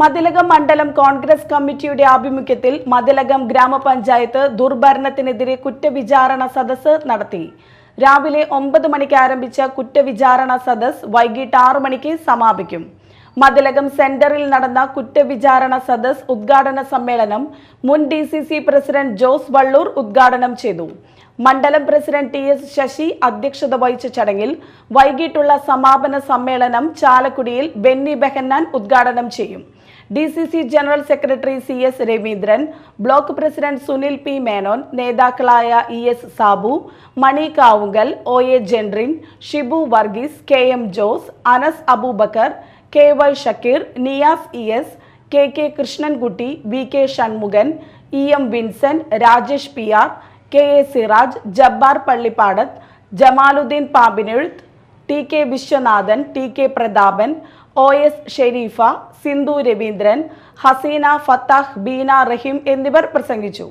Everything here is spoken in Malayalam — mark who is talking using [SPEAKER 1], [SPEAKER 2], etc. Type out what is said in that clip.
[SPEAKER 1] മതിലകം മണ്ഡലം കോൺഗ്രസ് കമ്മിറ്റിയുടെ ആഭിമുഖ്യത്തിൽ മതിലകം ഗ്രാമപഞ്ചായത്ത് ദുർഭരണത്തിനെതിരെ കുറ്റവിചാരണ സദസ്സ് നടത്തി. രാവിലെ ഒമ്പത് മണിക്ക് ആരംഭിച്ച കുറ്റവിചാരണ സദസ് വൈകിട്ട് ആറു മണിക്ക് സമാപിക്കും. മതിലകം സെന്ററിൽ നടന്ന കുറ്റവിചാരണ സദസ് ഉദ്ഘാടന സമ്മേളനം മുൻ D C C president Jose Valloor ഉദ്ഘാടനം ചെയ്തു. മണ്ഡലം പ്രസിഡന്റ് ടി എസ് ശശി അധ്യക്ഷത വഹിച്ച ചടങ്ങിൽ വൈകിട്ടുള്ള സമാപന സമ്മേളനം ചാലക്കുടിയിൽ ബെന്നി ബെഹന്നാൻ ഉദ്ഘാടനം ചെയ്യും. D C C general secretary C S Raveendran block president Sunil P Menon നേതാക്കളായ E S Sabu Mani Kavungal O A Jentin Shibu Varghese K M Jose Anas Aboobacker K Y Shakeer Niyas E S K K Krishnankutty V K Shanmukhan E M Vincent Rajesh P R K A Siraj Jabbar Pallippadath Jamaluddin Pampinezhuth T K Viswanathan T K Prathapan O S Sherifa Sindhu Raveendran Haseena Fathah Beena Rahim എന്നിവർ പ്രസംഗിച്ചു.